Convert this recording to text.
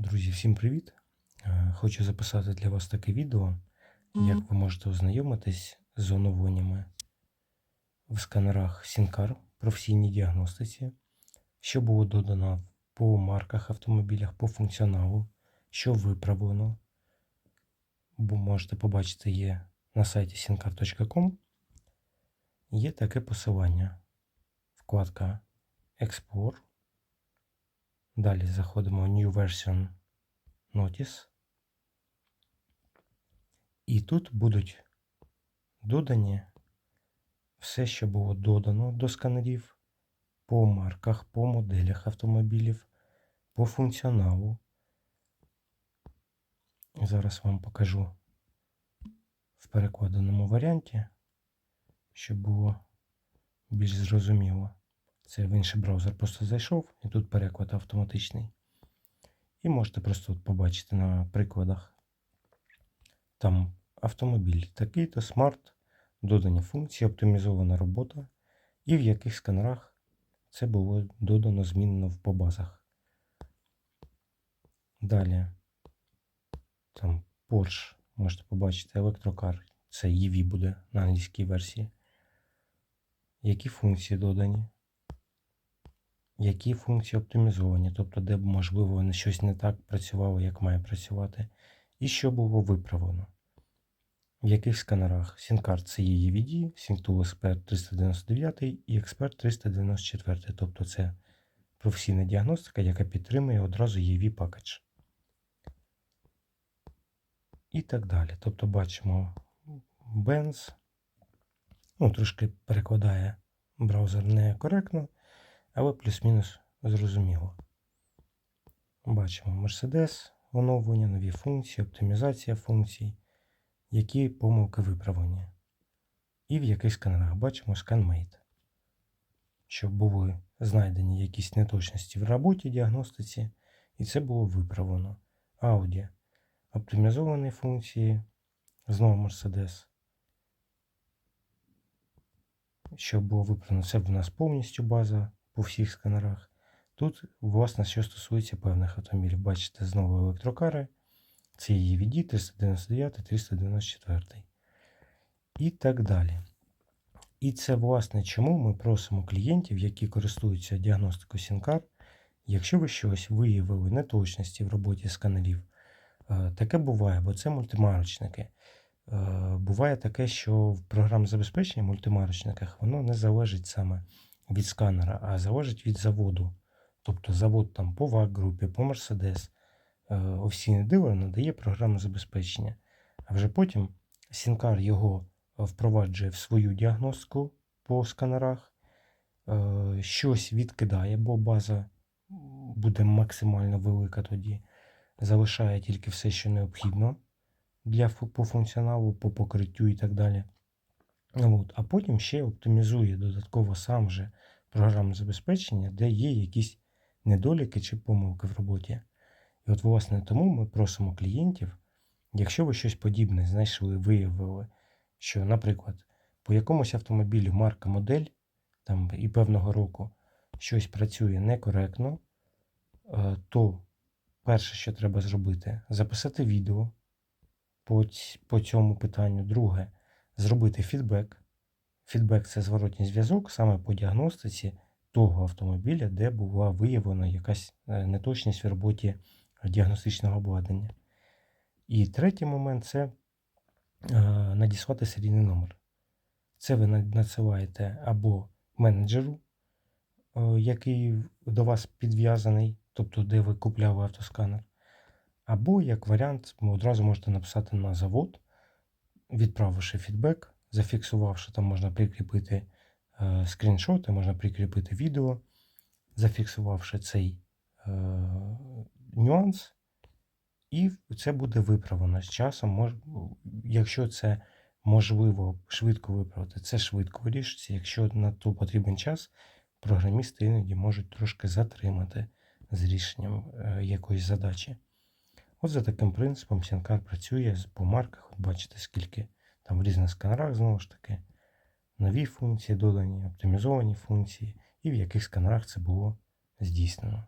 Друзі, всім привіт! Е, Хочу записати для вас таке відео, як ви можете ознайомитись з оновленнями в сканерах Сінкар професійній діагностиці, що було додано по марках автомобілях, по функціоналу, що виправлено. Бо можете побачити є на сайті sinkar.com. Є таке посилання. Вкладка Explore. Далі заходимо в New Version Notice. І тут будуть додані все, що було додано до сканерів по марках, по моделях автомобілів, по функціоналу. Зараз вам покажу в перекладеному варіанті, щоб було більш зрозуміло. Це в інший браузер просто зайшов, і тут переклад автоматичний. І можете просто от побачити на прикладах. Там автомобіль такий-то, смарт, додані функції, оптимізована робота, і в яких сканерах це було додано, змінено в побазах. Далі там Porsche, можете побачити, електрокар, це EV буде на англійській версії. Які функції додані? Які функції оптимізовані, тобто де можливо, щось не так працювало, як має працювати, і що було виправлено. В яких сканерах SynCard це є EVD, SyncTool Expert 399 і Expert 394, тобто це професійна діагностика, яка підтримує одразу EV пакетж. І так далі. Тобто бачимо Benz, ну, трошки перекладає браузер некоректно але плюс-мінус зрозуміло. Бачимо Mercedes, оновлення, нові функції, оптимізація функцій, які помилки виправлені. І в яких сканерах бачимо ScanMate, щоб були знайдені якісь неточності в роботі діагностиці, і це було виправлено. Audi. Оптимізовані функції, знову Mercedes. Щоб було виправлено, це в нас повністю база по всіх сканерах. Тут, власне, що стосується певних автомобілів, бачите, знову електрокари. Це EVD 399, 394 і так далі. І це, власне, чому ми просимо клієнтів, які користуються діагностикою SynCar, якщо ви щось виявили неточності в роботі сканерів, е, таке буває, бо це мультимарочники. Е, буває таке, що в програмному забезпеченні мультимарочниках воно не залежить саме від сканера, а залежить від заводу. Тобто завод там по ВАК групі, по Mercedes, е, офіційний дилер надає програмне забезпечення. А вже потім Сінкар його впроваджує в свою діагностику по сканерах, е, щось відкидає, бо база буде максимально велика тоді. Залишає тільки все, що необхідно для по функціоналу, по покриттю і так далі. От. А потім ще оптимізує додатково сам же програмне забезпечення, де є якісь недоліки чи помилки в роботі. І от, власне, тому ми просимо клієнтів, якщо ви щось подібне знайшли, виявили, що, наприклад, по якомусь автомобілю марка модель там, і певного року щось працює некоректно, е, то перше, що треба зробити, записати відео по, по цьому питанню. Друге, зробити фідбек. Фідбек це зворотній зв'язок саме по діагностиці того автомобіля, де була виявлена якась е, неточність в роботі діагностичного обладнання. І третій момент це е, надіслати серійний номер. Це ви надсилаєте або менеджеру, е, який до вас підв'язаний, тобто де ви купляли автосканер, або, як варіант, ви одразу можете написати на завод, відправивши фідбек, зафіксувавши, там можна прикріпити е, скріншоти, можна прикріпити відео, зафіксувавши цей е, нюанс, і це буде виправлено з часом. Мож, якщо це можливо швидко виправити, це швидко вирішиться. Якщо на то потрібен час, програмісти іноді можуть трошки затримати з рішенням е, якоїсь задачі. От за таким принципом Сінкар працює по марках. От бачите, скільки там в різних сканерах, знову ж таки, нові функції додані, оптимізовані функції, і в яких сканерах це було здійснено.